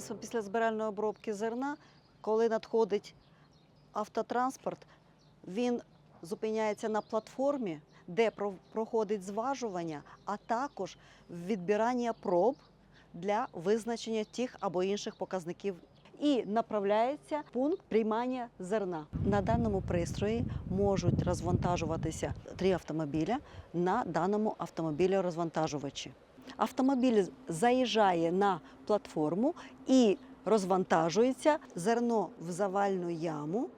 підприємствам після збиральної обробки зерна, коли надходить автотранспорт, він зупиняється на платформі, де про- проходить зважування, а також відбирання проб для визначення тих або інших показників. І направляється пункт приймання зерна. На даному пристрої можуть розвантажуватися три автомобіля на даному автомобілі розвантажувачі. Автомобіль заїжджає на платформу і розвантажується зерно в завальну яму,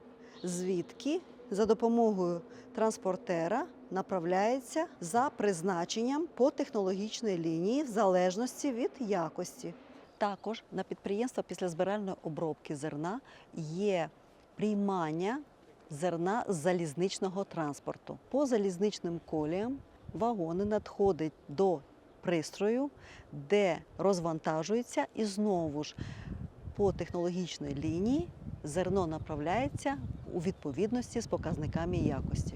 звідки за допомогою транспортера направляється за призначенням по технологічній лінії в залежності від якості. Також на підприємства після збиральної обробки зерна є приймання зерна з залізничного транспорту. По залізничним коліям вагони надходять до пристрою, де розвантажується і знову ж по технологічній лінії зерно направляється у відповідності з показниками якості.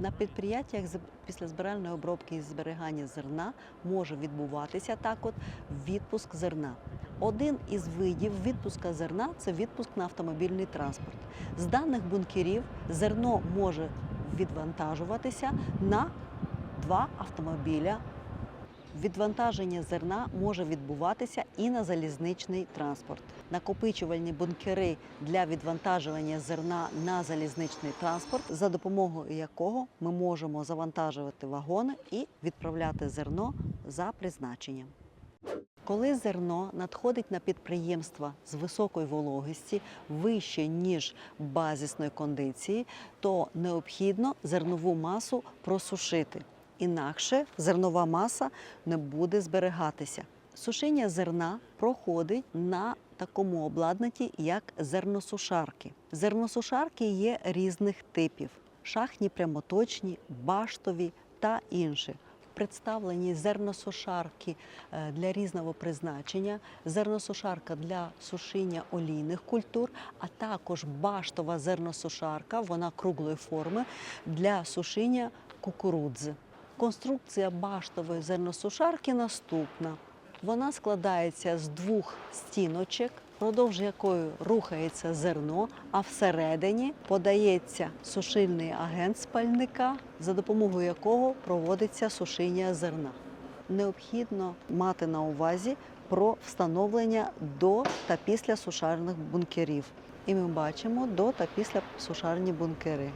На підприємствах після збиральної обробки і зберігання зерна може відбуватися так от відпуск зерна. Один із видів відпуска зерна це відпуск на автомобільний транспорт. З даних бункерів зерно може відвантажуватися на два автомобіля. Відвантаження зерна може відбуватися і на залізничний транспорт. Накопичувальні бункери для відвантажування зерна на залізничний транспорт, за допомогою якого ми можемо завантажувати вагони і відправляти зерно за призначенням. Коли зерно надходить на підприємства з високою вологості вище ніж базисної кондиції, то необхідно зернову масу просушити. Інакше зернова маса не буде зберігатися. Сушіння зерна проходить на такому обладнанні, як зерносушарки. Зерносушарки є різних типів: шахні прямоточні, баштові та інші. Представлені зерносушарки е, для різного призначення, зерносушарка для сушіння олійних культур, а також баштова зерносушарка, вона круглої форми для сушіння кукурудзи. Конструкція баштової зерносушарки наступна. Вона складається з двох стіночок, продовж якої рухається зерно, а всередині подається сушильний агент спальника, за допомогою якого проводиться сушіння зерна. Необхідно мати на увазі про встановлення до та після сушарних бункерів. І ми бачимо до та після сушарні бункери.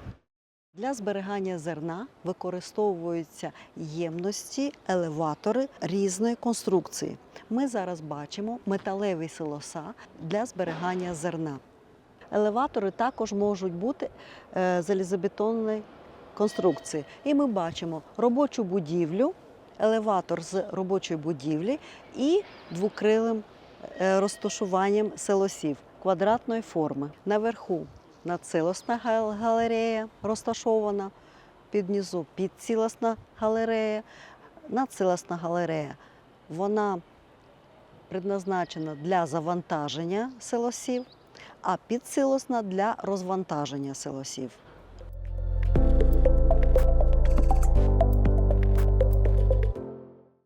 Для зберігання зерна використовуються ємності, елеватори різної конструкції. Ми зараз бачимо металеві силоса для зберігання зерна. Елеватори також можуть бути е, залізобетонної конструкції. І ми бачимо робочу будівлю, елеватор з робочої будівлі і двокрилим е, розташуванням силосів квадратної форми. Наверху надцілосна гал- галерея розташована, під низу підцілосна галерея, надцілосна галерея. Вона предназначена для завантаження силосів, а підсилосна для розвантаження силосів.